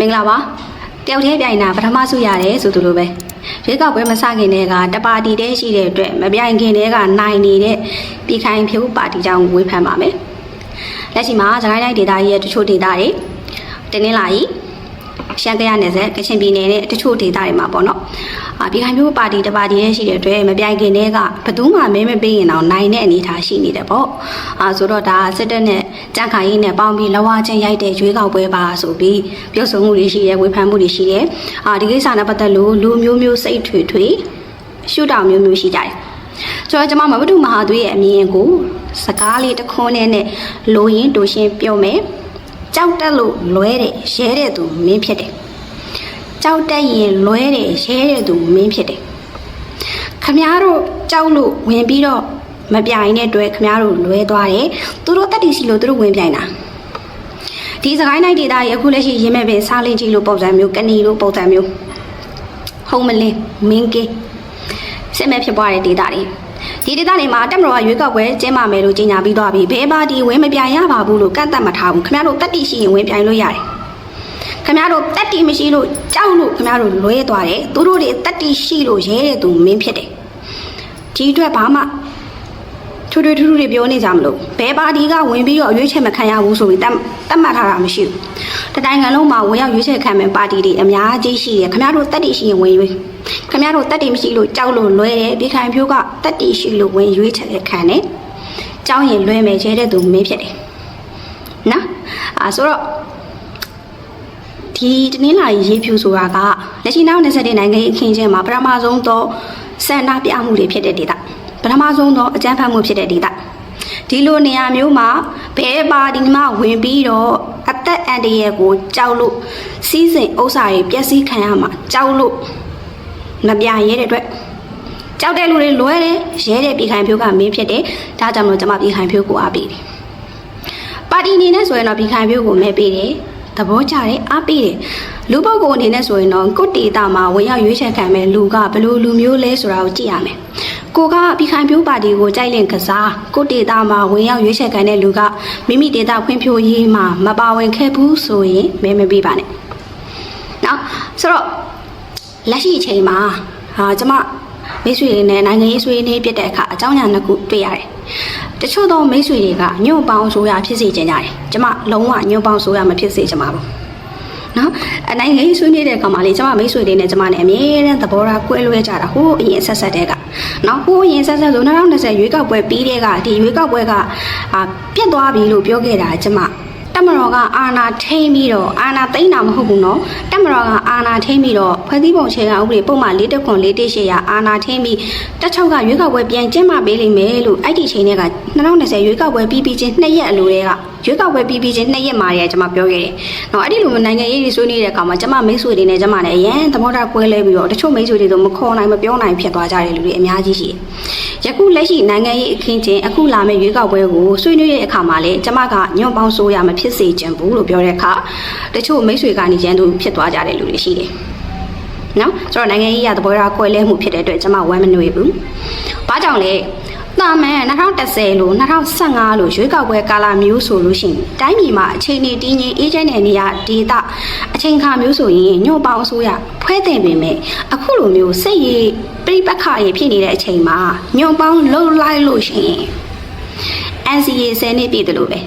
မင်္ဂလာပါတယောက်တည်းပြိုင်တာပထမဆုရတယ်ဆိုသူလိုပဲရွေးကောက်ပွဲမစခင်တည်းကတပါတီတည်းရှိတဲ့အတွက်မပြိုင်ခင်တည်းကနိုင်နေတဲ့ပြည်ခိုင်ဖြိုးပါတီကြောင့်ဝေဖန်ပါမယ်လက်ရှိမှာစကိုင်းတိုင်းဒေသကြီးရဲ့တချို့ဒေသတွေတင်းနှင်းလာကြီး ရှမ်းကရနယ်စပ်ကချင်ပြည်နယ်နဲ့တချို့ဒေသတွေမှာပေါ့နော်အာပြည်ခိုင်ဖြိုးပါတီတပါတီတည်းရှိတဲ့အတွက်မပြိုင်ခင်တည်းကဘယ်သူမှမဲမပေးရင်တော့နိုင်တဲ့အနေအထားရှိနေတယ်ပေါ့အာဆိုတော့ဒါစစ်တပ်နဲ့ကြံ့ခိုင်ရေးနဲ့ပေါင်းပြီးလဝချင်းရိုက်တဲ့ရွေးကောက်ပွဲပါဆိုပြီးပြောဆိုမှုတွေရှိတယ်ဝေဖန်မှုတွေရှိတယ်အာဒီကိစ္စနဲ့ပတ်သက်လို့လူမျိုးမျိုးစိတ်ထွေထွေရှုထောင့်မျိုးမျိုးရှိကြတယ်ဆိုတော့ကျွန်မမဘဒုမဟာသွေးရဲ့အမြင်ကိုစကားလေးတစ်ခွန်းနဲ့နဲ့လိုရင်းတူရှင်းပြောမယ် ကြောက်တက်လို့လွဲတဲ့ရဲတဲ့သူမင်းဖြစ်တယ်ကြောက်တက်ရင်လွဲတဲ့ရဲတဲ့သူမင်းဖြစ်တယ်ခမားတို့ကြောက်လို့ဝင်ပြီးတော့မပြိုင်တဲ့အတွက်ခမားတို့လွဲသွားတယ်သူတို့တက်တီစီလို့သူတို့ဝင်ပြိုင်တာဒီစကိုင်းနိုင်ဒေတာကြီးအခုလက်ရှိရင်းမဲ့ပင်စားလင်းကြီးလို့ပုံစံမျိုးကဏီလို့ပုံစံမျိုးဟုံးမလင်းမင်းကေးစစ်မဲ့ဖြစ်ပွားတဲ့ဒေတာတွေ ဒီဒေတာတွေမှာတက်မတော်ကရွေးကောက်ပွဲကျင်းပမယ်လို့ကြေညာပြီးသွားပြီဘဲပါတီဝင်မပြိုင်ရပါဘူးလို့ကန့်သက်မထားဘူးခင်ဗျားတို့တက်တီရှိရင်ဝင်ပြိုင်လို့ရတယ်ခင်ဗျားတို့တက်တီမရှိလို့ကြောက်လို့ခင်ဗျားတို့လွဲသွားတယ်သူတို့တွေတက်တီရှိလို့ရဲတဲ့သူမင်းဖြစ်တယ်ဒီအတွက်ဘာမှ ထူးထူးထူးထူးတွေပြောနေကြမလို့ဘဲပါတီကဝင်ပြီးတော့ရွေးချယ်မခံရဘူးဆိုပြီးတတ်တတ်မှတ်ထားတာမရှိဘူးတတိုင်းငံလုံးမှာဝင်ရောက်ရွေးချယ်ခံမဲ့ပါတီတွေအများကြီးရှိတယ်ခင်ဗျားတို့တက်တီရှိရင်ဝင်ရွေးခင်ဗျားတို့တက်တီမရှိလို့ကြောက်လို့လွဲတယ်ပြည်ခိုင်ဖြိုးကတက်တီရှိလို့ဝင်ရွေးချယ်ခံတယ်ကြောင်းရင်လွဲမယ်ရဲတဲ့သူမင်းဖြစ်တယ်နော်အာဆိုတော့ဒီတနင်္လာရီရေးဖြူဆိုတာကလက်ရှိနောက်20နိုင်ငံရေးအခင်းချင်းမှာပထမဆုံးသောစန္ဒပြမှုတွေဖြစ်တဲ့ဒေသ ပထမဆုံးသောအကြမ်းဖက်မှုဖြစ်တဲ့ဒေသဒီလိုနေရာမျိုးမှာဘဲပါဒီမှဝင်ပြီးတော့အသက်အန္တရာယ်ကိုကြောက်လို့စီးစိမ်ဥစ္စာတွေပျက်စီးခံရမှာကြောက်လို့မပြရဲတဲ့အတွက်ကြောက်တဲ့လူတွေလွဲတယ်ရဲတဲ့ပြည်ခိုင်ဖြိုးကမင်းဖြစ်တယ်ဒါကြောင့်မလို့ကျွန်မပြည်ခိုင်ဖြိုးကိုအားပေးတယ်ပါတီအနေနဲ့ဆိုရင်တော့ပြည်ခိုင်ဖြိုးကိုမဲပေးတယ်သဘောကျတယ်အားပေးတယ်လူပုဂ္ဂိုလ်အနေနဲ့ဆိုရင်တော့ကိုတေတာမှာဝင်ရောက်ရွေးချယ်ခံမဲ့လူကဘယ်လိုလူမျိုးလဲဆိုတာကိုကြည့်ရမယ် ကိုကပြည်ခိုင်ဖြိုးပါတီကိုကြိုက်လင့်ကစားကိုတေတာမှာဝင်ရောက်ရွေးချယ်ခံတဲ့လူကမိမိဒေတာဖွံ့ဖြိုးရေးမှာမပါဝင်ခဲ့ဘူးဆိုရင်မဲမပေးပါနဲ့နော်ဆိုတော့လက်ရှိအချိန်မှာဟာကျမမိတ်ဆွေတွေနဲ့နိုင်ငံရေးဆွေးနွေးပြတဲ့အခါအကြောင်းညာနှစ်ခုတွေ့ရတယ်။တချို့သောမိတ်ဆွေတွေကညွန့်ပေါင်းဆိုရဖြစ်စေချင်ကြတယ်။ကျမလုံးဝညွန့်ပေါင်းဆိုရမဖြစ်စေချင်ပါဘူး။နော် အနိုင်ငယ်ဆွေးနေတဲ့ကောင်မလေးကျမမိတ်ဆွေလေးနဲ့ကျမနဲ့အမြဲတမ်းသဘောထားကွဲလွဲကြတာဟိုအရင်ဆက်ဆက်တဲ့ကနောက်ဟိုအရင်ဆက်ဆက်ဆို2020ရွေးကောက်ပွဲပြီးတဲ့ကဒီရွေးကောက်ပွဲကပြတ်သွားပြီလို့ပြောခဲ့တာကျမတမတော်ကအာနာထိမ့်ပြီးတော့အာနာသိမ့်တာမဟုတ်ဘူးနော်တမတော်ကအာနာထိမ့်ပြီးတော့ဖွဲ့စည်းပုံခြေကဥပဒေပုံမှန်၄တခွန်၄တရှိရာအာနာထိမ့်ပြီးတက်ချုပ်ကရွေးကောက်ပွဲပြန်ကျင်းပပေးလိမ့်မယ်လို့အဲ့ဒီချိန်ထဲက2020ရွေးကောက်ပွဲပြီးပြီးချင်း၂ရက်အလိုတည်းက ရွေးကောက်ပွဲပြီးပြီးချင်းနှစ်ရက်မှာတည်းကကျွန်မပြောခဲ့တယ်။နော်အဲ့ဒီလိုနိုင်ငံရေးတွေဆွေးနွေးတဲ့အခါမှာကျွန်မမိတ်ဆွေတွေနဲ့ကျွန်မနဲ့အရန်သဘောထားကွဲလဲပြီးတော့တချို့မိတ်ဆွေတွေဆိုမခေါ်နိုင်မပြောနိုင်ဖြစ်သွားကြတဲ့လူတွေအများကြီးရှိတယ်။ယခုလက်ရှိနိုင်ငံရေးအခင်းချင်းအခုလာမယ့်ရွေးကောက်ပွဲကိုဆွေးနွေးတဲ့အခါမှာလည်းကျွန်မကညွန့်ပေါင်းဆိုးရမဖြစ်စေချင်ဘူးလို့ပြောတဲ့အခါတချို့မိတ်ဆွေကနေရန်သူဖြစ်သွားကြတဲ့လူတွေရှိတယ်။နော်ဆိုတော့နိုင်ငံရေးရသဘောထားကွဲလဲမှုဖြစ်တဲ့အတွက်ကျွန်မဝမ်းမနွေဘူး။ဘာကြောင့်လဲ တာမန်2010လို့2015လို့ရွေးကောက်ပွဲကာလမျိုးဆိုလို့ရှိရင်တိုင်းပြည်မှာအချိန်နေတည်ငြိမ်အေးချမ်းတဲ့နေရာဒေသအချိန်ခါမျိုးဆိုရင်ညှို့ပေါင်းအစိုးရဖွဲ့တင်ပေမဲ့အခုလိုမျိုးစိတ်ရည်ပြိပခါရဖြစ်နေတဲ့အချိန်မှာညှို့ပေါင်းလှုပ်လိုက်လို့ရှိရင် NCA 10နှစ်ပြည့်တယ်လို့ပဲ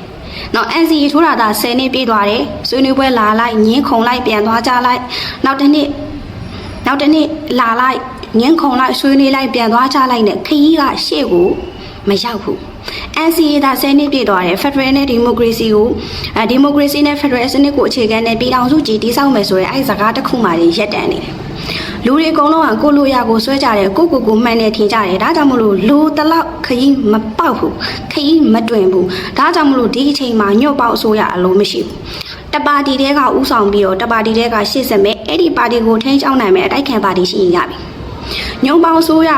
နော် NCA ထိုးတာဒါ10နှစ်ပြည့်သွားတယ်ဆွေးနွေးပွဲလာလိုက်ညင်းခုံလိုက်ပြန်သွားကြလိုက်နောက်တစ်နှစ်နောက်တစ်နှစ်လာလိုက် ညင်းခုံလိုက်ဆွေးနွေးလိုက်ပြန်သွားကြလိုက်နဲ့ခရီးကရှေ့ကိုမရောက်ဘူး NCA ဒါ10နှစ်ပြည့်သွားတယ် Federal နဲ့ Democracy ကိုအဲ Democracy နဲ့ Federal စနစ်ကိုအခြေခံတဲ့ပြည်ထောင်စုကြီးတည်ဆောက်မယ်ဆိုရင်အဲ့စကားတစ်ခုမှရက်တန်နေတယ်လူတွေအကုန်လုံးကကိုလိုရကိုဆွဲကြတယ်ကိုကိုကိုမှန်နေထင်ကြတယ်ဒါကြောင့်မလို့လူတလောက်ခရီးမပေါက်ဘူးခရီးမတွင်ဘူးဒါကြောင့်မလို့ဒီအချိန်မှာညှို့ပေါက်အစိုးရအလိုမရှိဘူးတပါတီတဲကဥဆောင်ပြီးတော့တပါတီတဲကရှေ့ဆက်မဲ့အဲ့ဒီပါတီကိုထိန်းချောင်းနိုင်မဲ့အတိုက်ခံပါတီရှိရင်ရပြီ ညုံပေါင်းဆိုးရ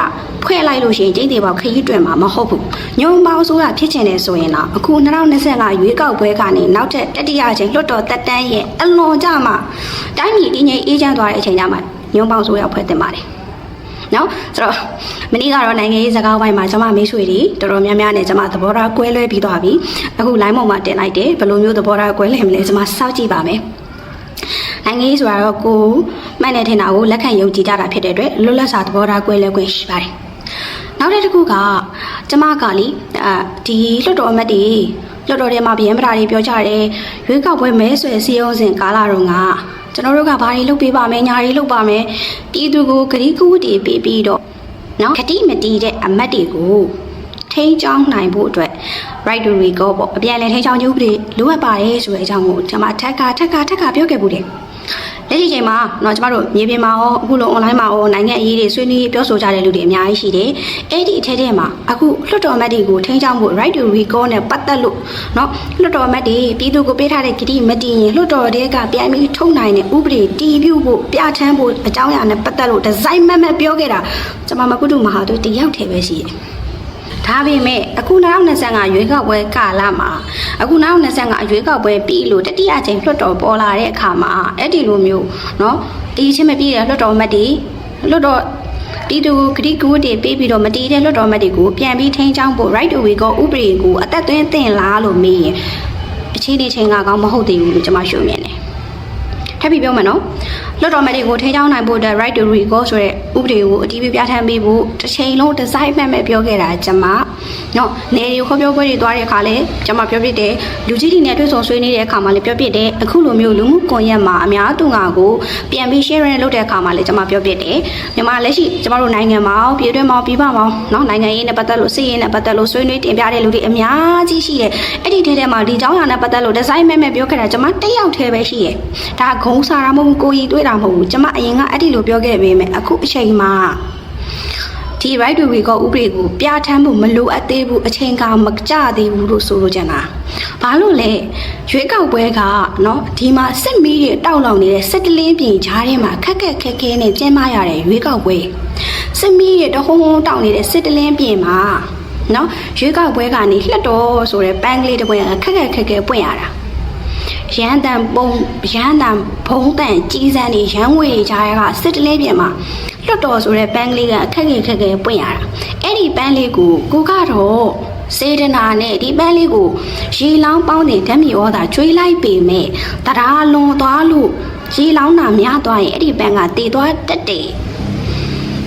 ဖွဲ့လိုက်လို့ရှိရင်ကျင်းသေးပေါက်ခရီးတွင်မှာမဟုတ်ဘူးညုံပေါင်းဆိုးရဖြစ်ချင်တယ်ဆိုရင်တော့အခု2025ရွေးကောက်ပွဲကနေနောက်ထပ်တတိယချိန်လွတ်တော်တက်တန်းရဲ့အလွန်ကြမှာတိုင်းပြည်တည်ငြိမ်အေးချမ်းသွားတဲ့အချိန်ကြမှာညုံပေါင်းဆိုးရဖွဲ့တင်ပါတယ်နော်ဆိုတော့မနေ့ကတော့နိုင်ငံရေးစကားဝိုင်းမှာကျွန်မမိတ်ဆွေတွေတော်တော်များများနဲ့ကျွန်မသဘောထားကွဲလွဲပြီးသွားပြီအခု line ပေါ်မှာတင်လိုက်တယ်ဘယ်လိုမျိုးသဘောထားကွဲလဲမလဲကျွန်မစောင့်ကြည့်ပါမယ် နိုင်ငံရေးဆိုတာတော့ကိုယ်မှန်တယ်ထင်တာကိုလက်ခံယုံကြည်ကြတာဖြစ်တဲ့အတွက်လွတ်လပ်စွာသဘောထားကွဲလွဲခွင့်ရှိပါတယ်နောက်တစ်ခုကကျမကလीအဲဒီလွတ်တော်အမတ်တွေလွတ်တော်ထဲမှာဗျံပရာတွေပြောကြတယ်ရွေးကောက်ပွဲမဲဆွယ်စည်းရုံးစဉ်ကာလတုန်းကကျွန်တော်တို့ကဘာတွေလုပ်ပေးပါမယ်ညာတွေလုပ်ပါမယ်ပြည်သူကိုဂရီးကူးတီပေးပြီးတော့နော်ခတိမတီးတဲ့အမတ်တွေကိုထိန်းချောင်းနိုင်ဖို့အတွက် right to recall ပေါ့အပြန်အလှန်ထိန်းချောင်းခြင်းဥပဒေလိုအပ်ပါတယ်ဆိုတဲ့အကြောင်းကိုကျွန်မထက်ကထက်ကထက်ကပြောခဲ့ပူတယ် လက်ရှိချိန်မှာတော့ကျမတို့မြေပြင်မှာရောအခုလို online မှာရောနိုင်ငံအရေးတွေဆွေးနွေးပြောဆိုကြတဲ့လူတွေအများကြီးရှိတယ်။အဲ့ဒီအထက်ထဲမှာအခုလွှတ်တော်အမတ်တွေကိုထိန်းချောင်းဖို့ right to recall နဲ့ပတ်သက်လို့เนาะလွှတ်တော်အမတ်တွေပြည်သူကိုပေးထားတဲ့ဂတိမတည်ရင်လွှတ်တော်တွေကပြန်ပြီးထုတ်နိုင်တဲ့ဥပဒေတည်ပြုဖို့ပြဋ္ဌာန်းဖို့အကြောင်းအရာနဲ့ပတ်သက်လို့ဒီဇိုင်းမတ်မတ်ပြောခဲ့တာကျွန်မမကုတုမဟာတို့တယောက်တည်းပဲရှိတယ်။ ဒါပေမဲ့အခု2025ရွေးကောက်ပွဲကာလမှာအခု2025ရွေးကောက်ပွဲပြီးလို့တတိယအကြိမ်လွှတ်တော်ပေါ်လာတဲ့အခါမှာအဲ့ဒီလိုမျိုးเนาะတီးချင်းမပြီးတဲ့လွှတ်တော်အမတ်တွေလွှတ်တော်ပြည်သူဂရိကူတွေပေးပြီးတော့မတီးတဲ့လွှတ်တော်အမတ်တွေကိုပြန်ပြီးထိန်းချောင်းဖို့ right to way ကိုဥပဒေကိုအသက်သွင်းသင့်လားလို့မေးရင်အချင်းဒီချင်းကကောင်းမဟုတ်သေးဘူးလို့ကျွန်မရှုမြင်တယ်ထပ်ပြီးပြောမယ်နော် လွတ်တော်မတွေကိုထိန်းချောင်းနိုင်ဖို့အတွက် right to recall ဆိုတဲ့ဥပဒေကိုအတီးပြပြဋ္ဌာန်းပေးဖို့တစ်ချိန်လုံးဒီဇိုင်းမှတ်မဲ့ပြောခဲ့တာကျွန်မနော်နေရီခေါ်ပြောပွဲတွေသွားတဲ့အခါလဲကျွန်မပြောပြတယ်လူကြီးတွေနဲ့တွေ့ဆုံဆွေးနွေးတဲ့အခါမှာလည်းပြောပြတယ်အခုလိုမျိုးလူမှုကွန်ရက်မှာအများသူငါကိုပြန်ပြီး share လုပ်တဲ့အခါမှာလည်းကျွန်မပြောပြတယ်မြန်မာလက်ရှိကျွန်မတို့နိုင်ငံမှာပြည်တွင်းမှာပြည်ပမှာနော်နိုင်ငံရေးနဲ့ပတ်သက်လို့စီးရေးနဲ့ပတ်သက်လို့ဆွေးနွေးတင်ပြတဲ့လူတွေအများကြီးရှိတယ်အဲ့ဒီထဲထဲမှာဒီเจ้าရနဲ့ပတ်သက်လို့ဒီဇိုင်းမဲ့မဲ့ပြောခဲ့တာကျွန်မတစ်ယောက်တည်းပဲရှိတယ်ဒါဂုံးစားတာမဟုတ်ဘူးကိုကြီးတွေ့ တာမဟုတ်ဘူးကျွန်မအရင်ကအဲ့ဒီလိုပြောခဲ့ပေမဲ့အခုအချိန်မှာဒီ right to recall ဥပဒေကိုပြဋ္ဌာန်းဖို့မလိုအပ်သေးဘူးအချိန်ကမကြသေးဘူးလို့ဆိုလိုချင်တာဘာလို့လဲရွေးကောက်ပွဲကเนาะဒီမှာစစ်မီးတွေတောက်လောင်နေတဲ့စစ်တလင်းပြင်ကြားထဲမှာခက်ခက်ခဲခဲနဲ့ကျင်းပရတဲ့ရွေးကောက်ပွဲစစ်မီးတွေတဟုံးဟုံးတောက်နေတဲ့စစ်တလင်းပြင်မှာเนาะရွေးကောက်ပွဲကနေလှက်တော်ဆိုတဲ့ပန်းကလေးတစ်ပွင့်ခက်ခက်ခဲခဲပွင့်ရတာ ရန်တန်ပုံရန်တန်ဘုံတန်ကြီးစန်းနေရန်ဝေတွေကြားကစစ်တလေးပြင်မှာလွတ်တော်ဆိုတဲ့ပန်းကလေးကအခက်ခဲခက်ခဲပွင့်ရတာအဲ့ဒီပန်းလေးကိုကိုကတော့စေတနာနဲ့ဒီပန်းလေးကိုရေလောင်းပေါင်းတဲ့ဓာတ်မြေဩသာကျွေးလိုက်ပေမဲ့တရားလွန်သွားလို့ရေလောင်းတာများသွားရင်အဲ့ဒီပန်းကတည်သွားတက်တယ်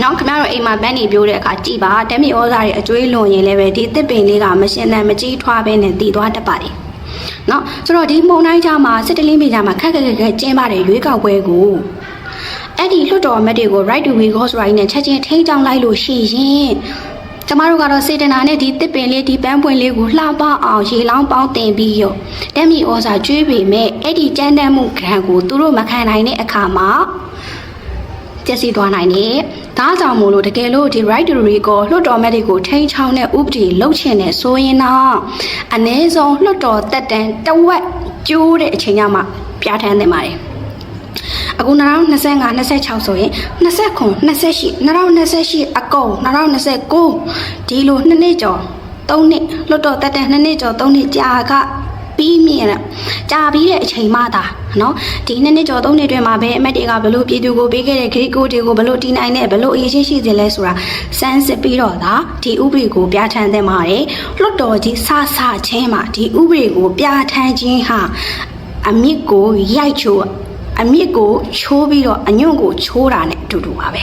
နောက်ခင်ဗျားတို့အိမ်မှာပန်းနေပြိုးတဲ့အခါကြည်ပါဓာတ်မြေဩဇာတွေအကျွေးလွန်ရင်လည်းပဲဒီတစ်ပင်လေးကမရှင်တန်မကြီးထွားပဲနဲ့တည်သွားတတ်ပါတယ် နော်ဆိုတော့ဒီမုံတိုင်းကြမှာစစ်တလင်းပြည်ကြမှာခက်ခက်ခက်ခက်ကျင်းပတဲ့ရွေးကောက်ပွဲကိုအဲ့ဒီလွှတ်တော်အမတ်တွေကို right to we go ဆိုရိုင်းနဲ့ချက်ချင်းထိန်းချောင်းလိုက်လို့ရှိရင်ကျမတို့ကတော့စေတနာနဲ့ဒီတစ်ပင်လေးဒီပန်းပွင့်လေးကိုလှပအောင်ရေလောင်းပေါင်းတင်ပြီးရောတက်မီဩစာကျွေးပေမဲ့အဲ့ဒီကြမ်းတမ်းမှုခံကိုသူတို့မခံနိုင်တဲ့အခါမှာ ကျက်စီသွားနိုင်တယ်။ဒါကြောင့်မို့လို့တကယ်လို့ဒီ right to recall လွှတ်တော်မက်တွေကိုထိန်းချောင်းတဲ့ဥပဒေလုပ်ချင်တဲ့ဆိုရင်တော့အ ਨੇ ဆုံးလွှတ်တော်တက်တန်းတဝက်ကျိုးတဲ့အချိန်ညမှပြဋ္ဌာန်းသင့်ပါတယ်။အခု2025 26ဆိုရင်29 28 2028အကုန်2029ဒီလိုနှစ်နှစ်ကျော်3နှစ်လွတ်တော်တက်တဲ့2နှစ်ကျော်3နှစ်ကြာက ပြီးမြင်ရကြာပြီးတဲ့အချိန်မှသာနော်ဒီ2နှစ်ကျော်3နှစ်တွင်မှာပဲအမက်တွေကဘလို့ပြည်သူကိုပေးခဲ့တဲ့ဂရိကိုတွေကိုဘလို့တီးနိုင်တဲ့ဘလို့အရေးရှိရှိစေလဲဆိုတာစမ်းစစ်ပြီးတော့သာဒီဥပဒေကိုပြဋ္ဌာန်းသင့်ပါတယ်လွတ်တော်ကြီးစဆချင်းမှာဒီဥပဒေကိုပြဋ္ဌာန်းခြင်းဟာအမြင့်ကိုရိုက်ချိုးအမြင့်ကိုချိုးပြီးတော့အညွန့်ကိုချိုးတာနဲ့အတူတူပါပဲ